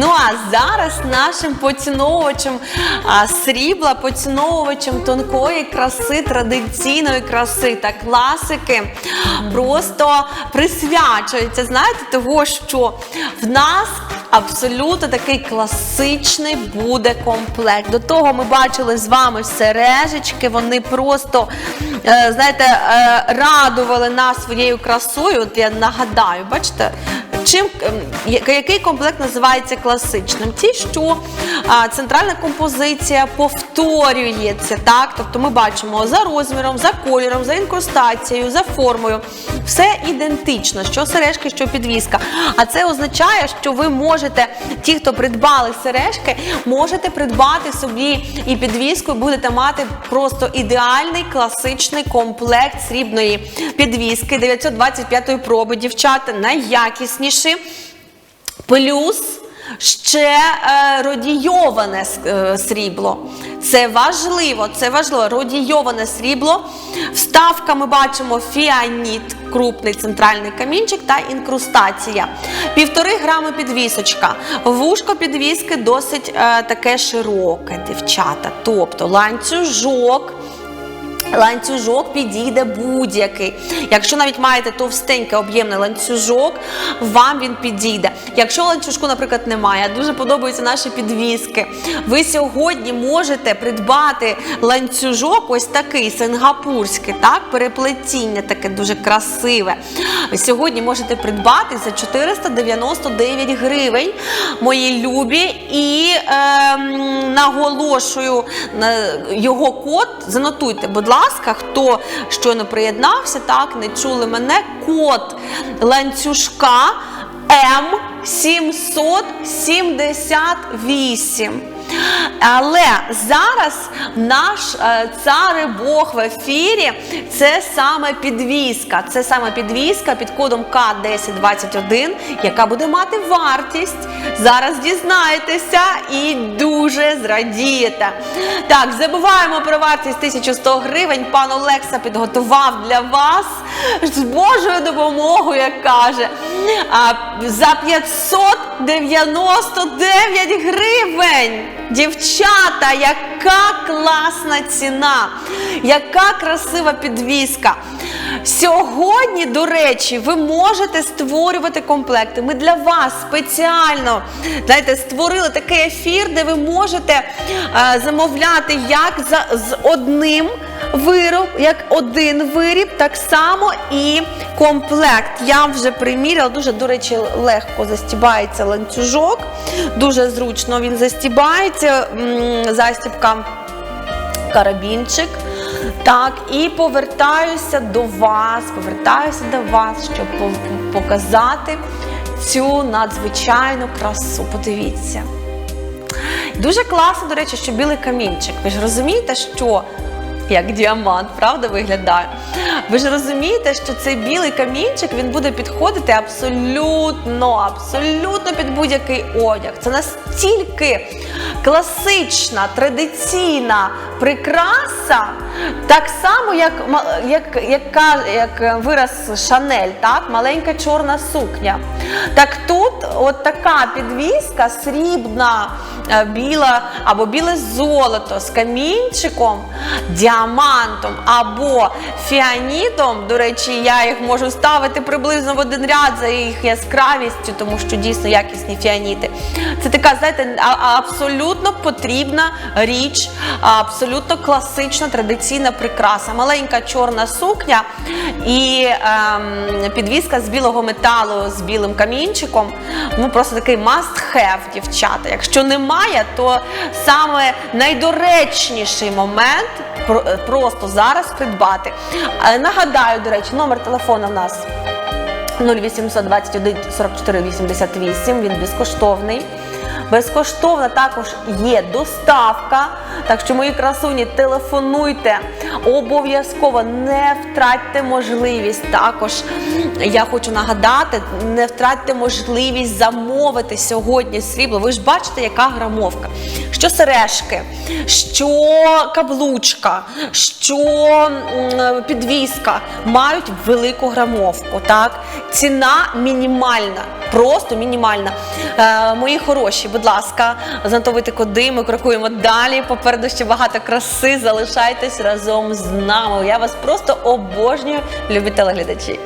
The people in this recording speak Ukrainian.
Ну а зараз нашим поціновувачем а, срібла, поціновувачем тонкої краси, традиційної краси та класики просто присвячується, знаєте, того, що в нас абсолютно такий класичний буде комплект. До того ми бачили з вами сережечки, вони просто, е, знаєте, е, радували нас своєю красою. От я нагадаю, бачите, чим ем, який комплект називається класичним? Ті, що центральна композиція повторюється, так? Тобто ми бачимо за розміром, за кольором, за інкрустацією, за формою. Все ідентично, що сережки, що підвіска. А це означає, що ви можете, ті, хто придбали сережки, можете придбати собі і підвіску, і будете мати просто ідеальний класичний комплект срібної підвіски 925 проби, дівчата, найякісніші. Плюс ще е, родійоване е, срібло. Це важливо, це важливо. Родійоване срібло. Вставка ми бачимо фіаніт, крупний центральний камінчик та інкрустація. Півтори грами підвісочка. Вушко підвіски досить е, таке широке, дівчата. Тобто ланцюжок. Ланцюжок підійде будь-який. Якщо навіть маєте товстенький об'ємний ланцюжок, вам він підійде. Якщо ланцюжку, наприклад, немає, дуже подобаються наші підвіски. Ви сьогодні можете придбати ланцюжок, ось такий сингапурський, так, переплетіння таке дуже красиве. Сьогодні можете придбати за 499 гривень, мої любі, і ем, наголошую його код. Занотуйте, будь ласка, хто щойно приєднався, так не чули мене. Код ланцюжка М778. Але зараз наш е, цар і Бог в ефірі це саме підвіска. Це саме підвіска під кодом К1021, яка буде мати вартість. Зараз дізнаєтеся і дуже зрадієте. Так, забуваємо про вартість 1100 гривень. Пан Олекса підготував для вас з Божою допомогою, як каже, за 599 гривень. Дівчата, яка класна ціна, яка красива підвіска. Сьогодні, до речі, ви можете створювати комплекти. Ми для вас спеціально знаєте, створили такий ефір, де ви можете е, замовляти як за, з одним вироб, як один виріб, так само і комплект. Я вже приміряла, дуже, до речі, легко застібається ланцюжок, дуже зручно він застібається, застібка карабінчик. Так, і повертаюся до вас, повертаюся до вас, щоб показати цю надзвичайну красу. Подивіться. Дуже класно, до речі, що білий камінчик. Ви ж розумієте, що як діамант, правда, виглядає? Ви ж розумієте, що цей білий камінчик він буде підходити абсолютно, абсолютно під будь-який одяг. Це настільки класична, традиційна прикраса, так само, як, як, як, як вираз Шанель, так? маленька чорна сукня. Так тут от така підвіска срібна, е, біла або біле золото з камінчиком, діамантом або фіанітом. До речі, я їх можу ставити приблизно в один ряд за їх яскравістю, тому що дійсно якісні фіаніти. Це така, знаєте, абсолютно потрібна річ, абсолютно класична традиційна прикраса. Маленька чорна сукня і ем, підвіска з білого металу з білим камінчиком. Ну просто такий must have, дівчата. Якщо немає, то саме найдоречніший момент просто зараз придбати. Е, Нагадаю, до речі, номер телефона в нас 0821 44 88, він безкоштовний. Безкоштовна також є доставка. Так що, мої красуні, телефонуйте обов'язково, не втратьте можливість. Також я хочу нагадати, не втратьте можливість замовити сьогодні срібло. Ви ж бачите, яка грамовка. Що сережки, що каблучка, що підвіска мають велику грамовку. Так? Ціна мінімальна, просто мінімальна. Е, мої хороші, будь ласка, занотовуйте коди, ми крокуємо далі. Попереду ще багато краси. Залишайтесь разом з нами. Я вас просто обожнюю, любі телеглядачі.